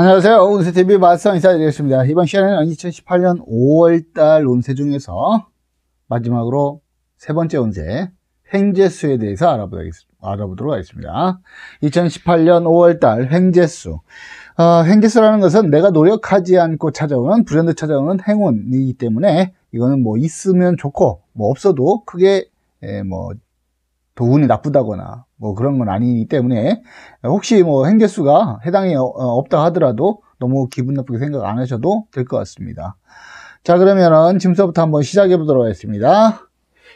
안녕하세요. 운세TV 마스터 인사드리겠습니다. 이번 시간에는 2018년 5월달 운세 중에서 마지막으로 세 번째 운세, 횡재수에 대해서 알아보도록 하겠습니다. 2018년 5월달 횡재수. 어, 횡재수라는 것은 내가 노력하지 않고 찾아오는, 불현듯 찾아오는 행운이기 때문에 이거는 뭐 있으면 좋고, 뭐 없어도 크게, 에, 뭐, 도운이 나쁘다거나 뭐 그런 건 아니기 때문에 혹시 뭐 행개수가 해당이 어, 없다 하더라도 너무 기분 나쁘게 생각 안 하셔도 될 것 같습니다. 자 그러면은 지금부터 한번 시작해 보도록 하겠습니다.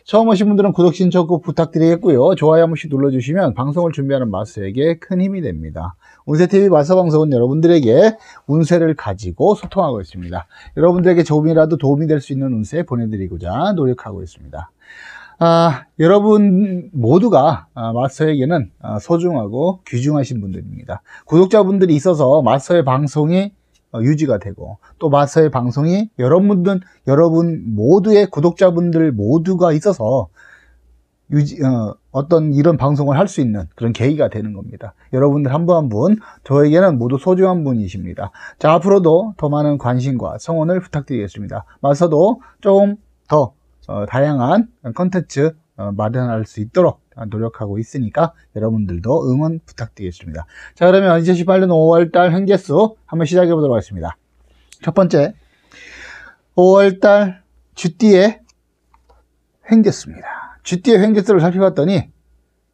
처음 오신 분들은 구독 신청 꼭 부탁드리겠고요. 좋아요 한 번씩 눌러주시면 방송을 준비하는 마스에게 큰 힘이 됩니다. 운세TV 마스 방송은 여러분들에게 운세를 가지고 소통하고 있습니다. 여러분들에게 조금이라도 도움이 될 수 있는 운세 보내드리고자 노력하고 있습니다. 아, 여러분 모두가 아, 마스터에게는 아, 소중하고 귀중하신 분들입니다. 구독자분들이 있어서 마스터의 방송이 어, 유지가 되고 또 마스터의 방송이 여러분들 여러분 모두의 구독자분들 모두가 있어서 유지, 어, 떤 이런 방송을 할 수 있는 그런 계기가 되는 겁니다. 여러분들 한 분 한 분 저에게는 모두 소중한 분이십니다. 자 앞으로도 더 많은 관심과 성원을 부탁드리겠습니다. 마스터도 조금 더 어, 다양한 컨텐츠 어, 마련할 수 있도록 노력하고 있으니까 여러분들도 응원 부탁드리겠습니다. 자 그러면 2018년 5월달 현재수 한번 시작해 보도록 하겠습니다. 첫 번째 5월달 쥐띠의 횡재수입니다. 쥐띠의 횡재수를 살펴봤더니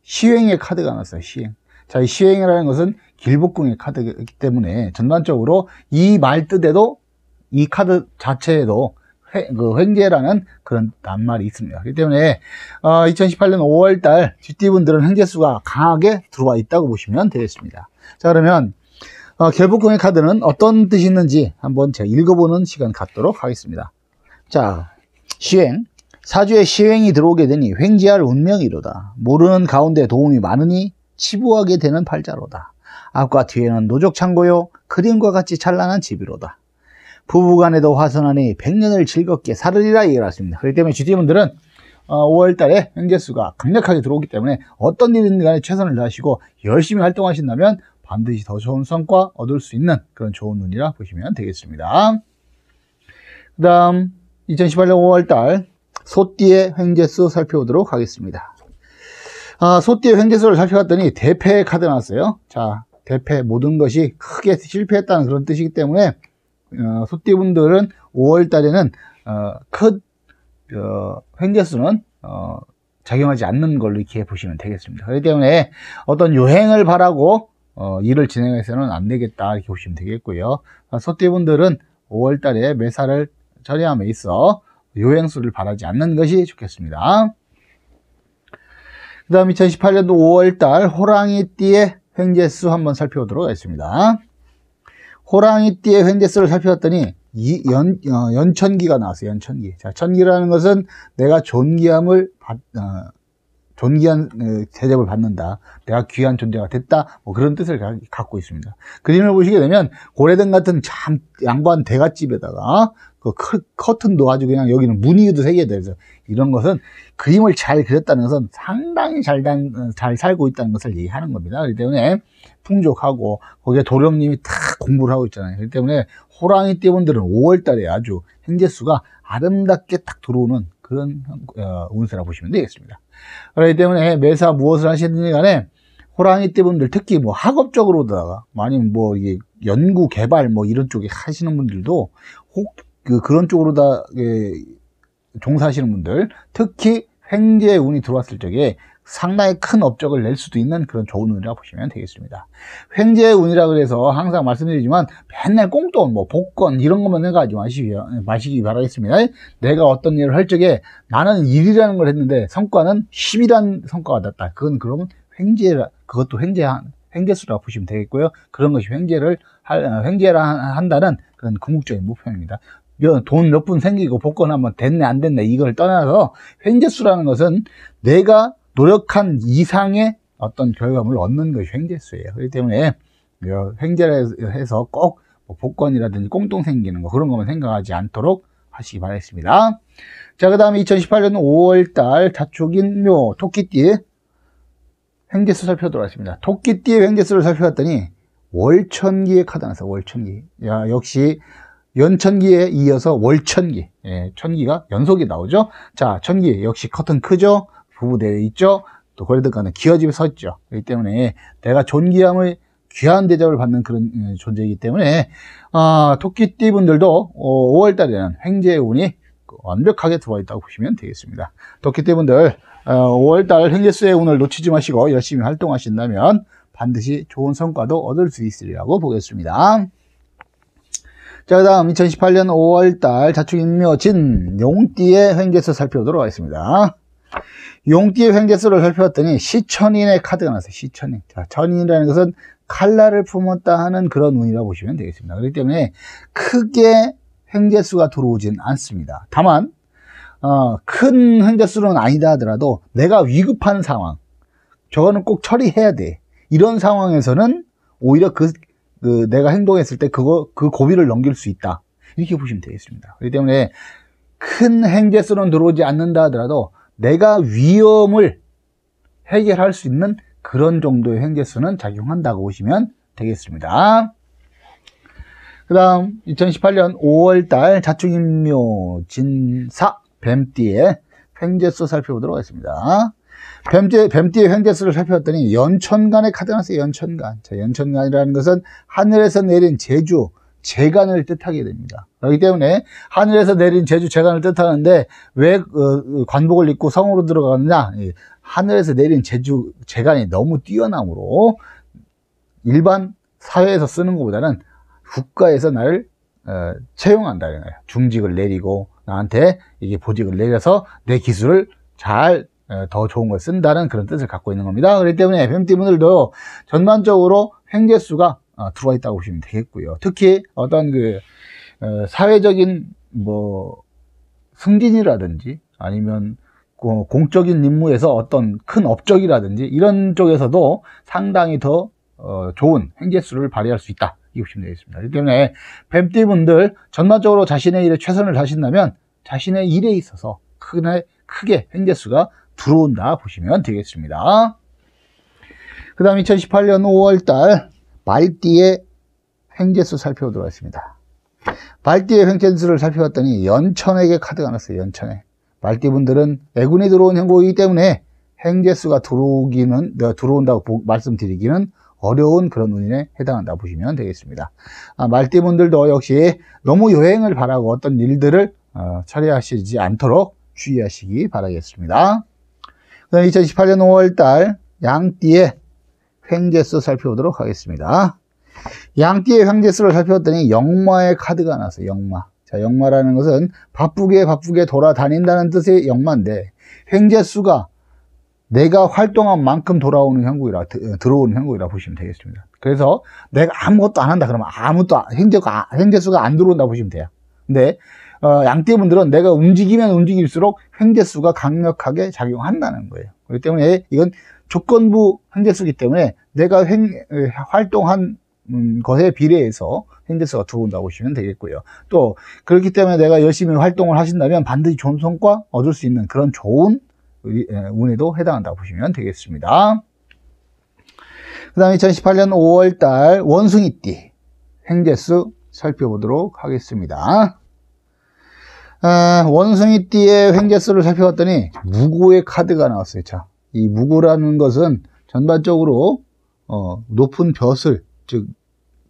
시행의 카드가 나왔어요. 시행. 자, 이 시행이라는 것은 길복궁의 카드이기 때문에 전반적으로 이 말 뜻에도 이 카드 자체에도 회, 그 횡재라는 그런 낱말이 있습니다. 그렇기 때문에 어, 2018년 5월달 GT분들은 횡재수가 강하게 들어와 있다고 보시면 되겠습니다. 자 그러면 어, 결복궁의 카드는 어떤 뜻이 있는지 한번 제가 읽어보는 시간 갖도록 하겠습니다. 자 시행 사주에 시행이 들어오게 되니 횡재할 운명이로다. 모르는 가운데 도움이 많으니 치부하게 되는 팔자로다. 앞과 뒤에는 노족창고요 그림과 같이 찬란한 집이로다. 부부간에도 화선하니 백년을 즐겁게 살으리라 얘기를 그렇기 때문에 GT분들은 5월 어, 달에 현재수가 강력하게 들어오기 때문에 어떤 일이든 간에 최선을 다하시고 열심히 활동하신다면 반드시 더 좋은 성과 얻을 수 있는 그런 좋은 운이라 보시면 되겠습니다. 그 다음 2018년 5월 달 소띠의 횡재수 살펴보도록 하겠습니다. 아, 소띠의 횡재수를 살펴봤더니 대패 카드 나왔어요. 자, 대패 모든 것이 크게 실패했다는 그런 뜻이기 때문에 어, 소띠분들은 5월 달에는 어, 큰 어, 횡재수는 어, 작용하지 않는 걸로 이렇게 보시면 되겠습니다. 그렇기 때문에 어떤 요행을 바라고 어, 일을 진행해서는 안 되겠다 이렇게 보시면 되겠고요. 어, 소띠분들은 5월 달에 매사를 처리함에 있어 요행수를 바라지 않는 것이 좋겠습니다. 그 다음 2018년도 5월 달 호랑이띠의 횡재수 한번 살펴보도록 하겠습니다. 호랑이띠의 횡재수를 살펴봤더니 이 연, 어, 연천기가 나왔어요. 연천기. 자, 천기라는 것은 내가 존귀함을 받, 어, 존귀한 어, 대접을 받는다. 내가 귀한 존재가 됐다. 뭐 그런 뜻을 갖고 있습니다. 그림을 보시게 되면 고래등 같은 참 양반 대갓집에다가 그 커튼도 아주 그냥 여기는 무늬도 새겨야 돼서 이런 것은 그림을 잘 그렸다는 것은 상당히 잘, 잘 살고 있다는 것을 얘기하는 겁니다. 그렇기 때문에 풍족하고 거기에 도령님이 다 공부를 하고 있잖아요. 그렇기 때문에 호랑이 띠분들은 5월 달에 아주 행재수가 아름답게 딱 들어오는 그런 어, 운세라 보시면 되겠습니다. 그렇기 때문에 매사 무엇을 하시든지 간에 호랑이 띠분들 특히 뭐 학업적으로다가 아니면 뭐 이게 연구 개발 뭐 이런 쪽에 하시는 분들도 혹 그 그런 쪽으로 다 예, 종사하시는 분들 특히 횡재 운이 들어왔을 적에 상당히 큰 업적을 낼 수도 있는 그런 좋은 운이라고 보시면 되겠습니다. 횡재 운이라 그래서 항상 말씀드리지만 맨날 꽁돈, 뭐 복권 이런 것만 생각하지 마시기, 마시기 바라겠습니다. 내가 어떤 일을 할 적에 나는 일이라는 걸 했는데 성과는 10이라는 성과가 났다. 그건 그러면 횡재, 그것도 횡재, 횡재수라고 보시면 되겠고요. 그런 것이 횡재를, 횡재라 한다는 그런 궁극적인 목표입니다. 돈몇푼 생기고 복권 한번 됐네 안 됐네 이걸 떠나서 횡재수라는 것은 내가 노력한 이상의 어떤 결과물을 얻는 것이 횡재수예요. 그렇기 때문에 횡재를 해서 꼭뭐 복권이라든지 꽁돈 생기는 거 그런 것만 생각하지 않도록 하시기 바라겠습니다. 자, 그 다음에 2018년 5월달 자축인묘 토끼띠 횡재수 살펴보도록 하겠습니다. 토끼띠의 횡재수를 살펴봤더니 월천기의 카드 나왔어요. 월천기. 야, 역시 연천기에 이어서 월천기. 예, 천기가 연속이 나오죠. 자, 천기 역시 커튼 크죠. 부부되어 있죠. 또 고려등간은 기어집에 서 있죠. 그렇기 때문에 내가 존귀함을 귀한 대접을 받는 그런 예, 존재이기 때문에 아, 토끼띠 분들도 5월달에는 횡재의 운이 완벽하게 들어와 있다고 보시면 되겠습니다. 토끼띠 분들 5월달 어, 횡재수의 운을 놓치지 마시고 열심히 활동하신다면 반드시 좋은 성과도 얻을 수 있으리라고 보겠습니다. 자, 그 다음 2018년 5월달 자축인묘진 용띠의 횡재수 살펴보도록 하겠습니다. 용띠의 횡재수를 살펴봤더니 시천인의 카드가 나왔어요. 시천인. 자, 천인이라는 것은 칼날을 품었다 하는 그런 운이라고 보시면 되겠습니다. 그렇기 때문에 크게 횡재수가 들어오진 않습니다. 다만 어, 큰 횡재수는 아니다 하더라도 내가 위급한 상황 저거는 꼭 처리해야 돼. 이런 상황에서는 오히려 그, 그 내가 행동했을 때 그거 그 고비를 넘길 수 있다. 이렇게 보시면 되겠습니다. 그렇기 때문에 큰 행재수는 들어오지 않는다 하더라도 내가 위험을 해결할 수 있는 그런 정도의 행재수는 작용한다고 보시면 되겠습니다. 그 다음 2018년 5월달 자축인묘 진사 뱀띠의 횡재수 살펴보도록 하겠습니다. 뱀띠, 뱀띠의 횡재수를 살펴봤더니 연천간의 카드 나왔어요. 연천간. 자, 연천간이라는 것은 하늘에서 내린 제주, 재간을 뜻하게 됩니다. 그렇기 때문에 하늘에서 내린 제주 재간을 뜻하는데 왜 어, 관복을 입고 성으로 들어가느냐? 하늘에서 내린 제주 재간이 너무 뛰어나므로 일반 사회에서 쓰는 것보다는 국가에서 나를 어, 채용한다는 거예요. 중직을 내리고 나한테 이게 보직을 내려서 내 기술을 잘더 어, 좋은 걸 쓴다는 그런 뜻을 갖고 있는 겁니다. 그렇기 때문에 뱀띠분들도 전반적으로 횡재수가 어, 들어와 있다고 보시면 되겠고요. 특히 어떤 그 어, 사회적인 뭐 승진이라든지 아니면 공적인 임무에서 어떤 큰 업적이라든지 이런 쪽에서도 상당히 더 좋은 횡재수를 발휘할 수 있다. 이 보시면 되겠습니다. 그렇기 때문에 뱀띠 분들 전반적으로 자신의 일에 최선을 다신다면 자신의 일에 있어서 크게, 크게 횡재수가 들어온다 보시면 되겠습니다. 그 다음 2018년 5월달 말띠의 횡재수 살펴보도록 하겠습니다. 말띠의 횡재수를 살펴봤더니 연천에게 카드가 났어요. 연천에. 말띠 분들은 애군이 들어온 형국이기 때문에 횡재수가 들어오기는 들어온다고 말씀드리기는 어려운 그런 운인에 해당한다 보시면 되겠습니다. 아, 말띠분들도 역시 너무 여행을 바라고 어떤 일들을 어, 처리하시지 않도록 주의하시기 바라겠습니다. 2018년 5월달 양띠의 횡재수 살펴보도록 하겠습니다. 양띠의 횡재수를 살펴봤더니 영마의 카드가 나왔어요. 영마. 자, 영마라는 것은 바쁘게 바쁘게 돌아다닌다는 뜻의 영마인데 횡재수가 내가 활동한 만큼 돌아오는 형국이라 들어오는 형국이라 보시면 되겠습니다. 그래서 내가 아무것도 안 한다 그러면 아무것도 행재가 행재수가 안 들어온다 보시면 돼요. 근데 어, 양떼분들은 내가 움직이면 움직일수록 횡재수가 강력하게 작용한다는 거예요. 그렇기 때문에 이건 조건부 횡재수기 때문에 내가 횡, 활동한 음, 것에 비례해서 횡재수가 들어온다고 보시면 되겠고요. 또 그렇기 때문에 내가 열심히 활동을 하신다면 반드시 좋은 성과 얻을 수 있는 그런 좋은 운에도 해당한다고 보시면 되겠습니다. 그 다음에 2018년 5월달 원숭이띠 횡재수 살펴보도록 하겠습니다. 아, 원숭이띠의 횡재수를 살펴봤더니 무구의 카드가 나왔어요. 자, 이 무구라는 것은 전반적으로 어, 높은 벼슬, 즉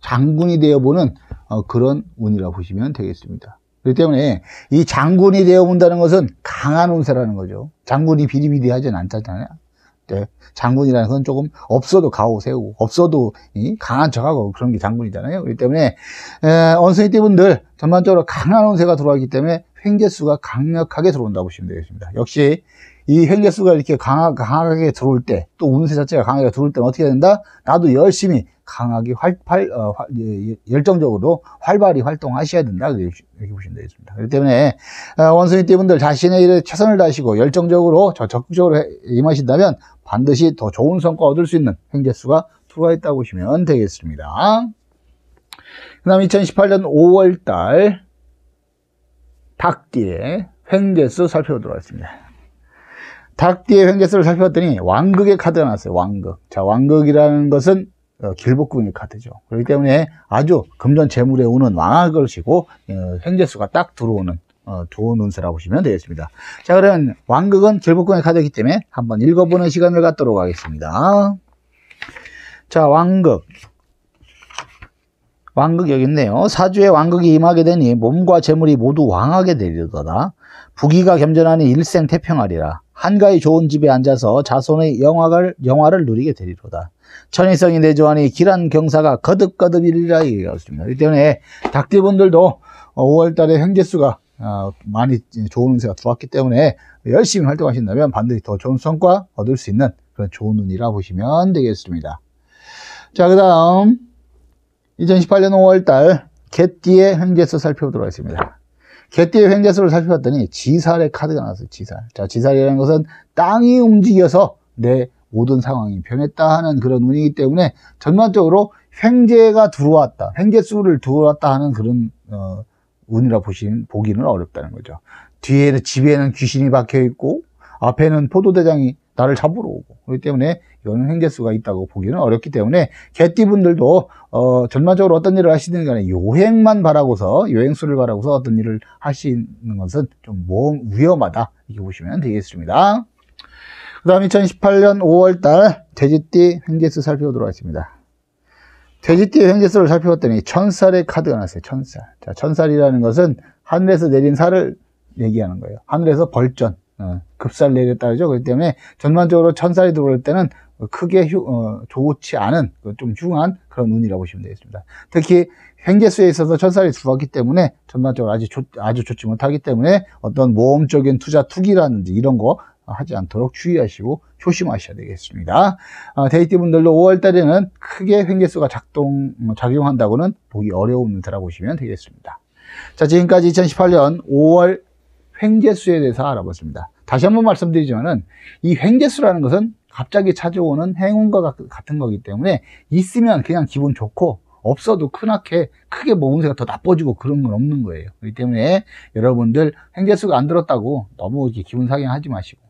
장군이 되어보는 어, 그런 운이라고 보시면 되겠습니다. 그렇기 때문에 이 장군이 되어본다는 것은 강한 운세라는 거죠. 장군이 비리비리하진 않잖아요. 네. 장군이라는 건 조금 없어도 가오 세우고 없어도 강한 척하고 그런 게 장군이잖아요. 그렇기 때문에 원숭이 띠분들 전반적으로 강한 운세가 들어가기 때문에 횡재수가 강력하게 들어온다고 보시면 되겠습니다. 역시 이 횡재수가 이렇게 강하, 강하 게 들어올 때, 또 운세 자체가 강하게 들어올 때는 어떻게 된다? 나도 열심히 강하게 활, 활, 어, 활 예, 예, 열정적으로 활발히 활동하셔야 된다. 이렇게 보시면 되겠습니다. 그렇기 때문에, 어, 원숭이 띠분들 자신의 일에 최선을 다하시고 열정적으로, 저 적극적으로 임하신다면 반드시 더 좋은 성과 얻을 수 있는 횡재수가 들어와 있다고 보시면 되겠습니다. 그 다음 2018년 5월 달, 닭띠의 횡재수 살펴보도록 하겠습니다. 닭띠의 횡재수를 살펴봤더니 왕극의 카드가 나왔어요. 왕극. 자, 왕극이라는 것은 어, 길복궁의 카드죠. 그렇기 때문에 아주 금전 재물의 운은 왕악을 시고 어, 횡재수가 딱 들어오는 어, 좋은 운세라고 보시면 되겠습니다. 자, 그러면 왕극은 길복궁의 카드이기 때문에 한번 읽어보는 시간을 갖도록 하겠습니다. 자, 왕극. 왕극 여기 있네요. 사주에 왕극이 임하게 되니 몸과 재물이 모두 왕하게 되리도다. 부귀가 겸전하니 일생 태평하리라. 한가히 좋은 집에 앉아서 자손의 영화를, 영화를 누리게 되리로다. 천의성이 내조하니 길한 경사가 거듭거듭 이리라 얘기하습니다 그렇기 때문에 닭띠분들도 5월달에 현재수가 어, 많이 좋은 운세가 들어왔기 때문에 열심히 활동하신다면 반드시 더 좋은 성과 얻을 수 있는 그런 좋은 운이라 보시면 되겠습니다. 자, 그 다음 2018년 5월달 개띠의 횡재수 살펴보도록 하겠습니다. 개띠의 횡재수를 살펴봤더니 지살의 카드가 나왔어요. 지살. 자, 지살이라는 것은 땅이 움직여서 내 모든 상황이 변했다 하는 그런 운이기 때문에 전반적으로 횡재가 들어왔다. 횡재수를 들어왔다 하는 그런 어, 운이라 보시는 보기는 어렵다는 거죠. 뒤에는 집에는 귀신이 박혀 있고 앞에는 포도대장이 나를 잡으러 오고 그렇기 때문에 이거는 횡재수가 있다고 보기는 어렵기 때문에 개띠분들도 어, 전반적으로 어떤 일을 하시든 간에 요행만 바라고서 요행수를 바라고서 어떤 일을 하시는 것은 좀 위험하다 이렇게 보시면 되겠습니다. 그 다음 2018년 5월달 돼지띠 횡재수 살펴보도록 하겠습니다. 돼지띠 횡재수를 살펴봤더니 천살의 카드가 나왔어요. 천살. 자, 천살이라는 것은 하늘에서 내린 살을 얘기하는 거예요. 하늘에서 벌전, 어, 급살 내렸다 그러죠. 그렇기 때문에 전반적으로 천살이 들어올 때는 크게 휴, 어, 좋지 않은 그좀 흉한 그런 운이라고 보시면 되겠습니다. 특히 횡재수에 있어서 천살이 들어왔기 때문에 전반적으로 아주, 좋, 아주 좋지 못하기 때문에 어떤 모험적인 투자 투기라든지 이런 거 하지 않도록 주의하시고 조심하셔야 되겠습니다. 어, 데이트 분들도 5월 달에는 크게 횡재수가 작동, 뭐 작용한다고는 보기 어려운 문제라 보시면 되겠습니다. 자, 지금까지 2018년 5월 횡재수에 대해서 알아봤습니다. 다시 한번 말씀드리지만은 이 횡재수라는 것은 갑자기 찾아오는 행운과 같은 거기 때문에 있으면 그냥 기분 좋고 없어도 크나게 크게 모음새가 더 나빠지고 그런 건 없는 거예요. 그렇기 때문에 여러분들 횡재수가 안 들었다고 너무 기분 상해하지 마시고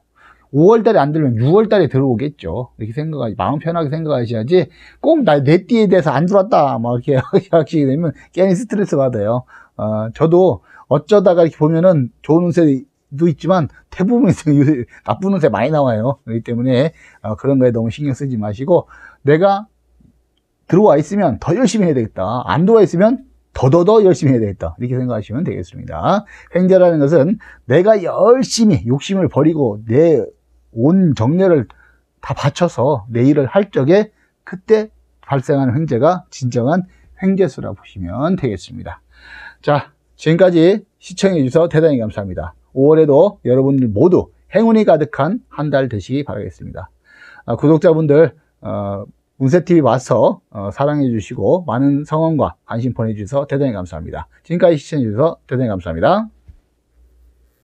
5월 달에 안 들면 6월 달에 들어오겠죠. 이렇게 생각하지, 마음 편하게 생각하셔야지 꼭 나, 내 띠에 대해서 안 들어왔다. 막 이렇게 하시게 되면 괜히 스트레스 받아요. 어, 저도 어쩌다가 이렇게 보면은 좋은 운세도 있지만 대부분 나쁜 운세 많이 나와요. 그렇기 때문에 어, 그런 거에 너무 신경 쓰지 마시고 내가 들어와 있으면 더 열심히 해야 되겠다. 안 들어와 있으면 더더더 열심히 해야 되겠다. 이렇게 생각하시면 되겠습니다. 횡재라는 것은 내가 열심히 욕심을 버리고 내 온 정열을 다 바쳐서 내 일을 할 적에 그때 발생하는 횡재가 진정한 횡재수라 보시면 되겠습니다. 자, 지금까지 시청해 주셔서 대단히 감사합니다. 5월에도 여러분들 모두 행운이 가득한 한 달 되시기 바라겠습니다. 아, 구독자분들 어, 운세TV 와서 어, 사랑해 주시고 많은 성원과 관심 보내주셔서 대단히 감사합니다. 지금까지 시청해 주셔서 대단히 감사합니다.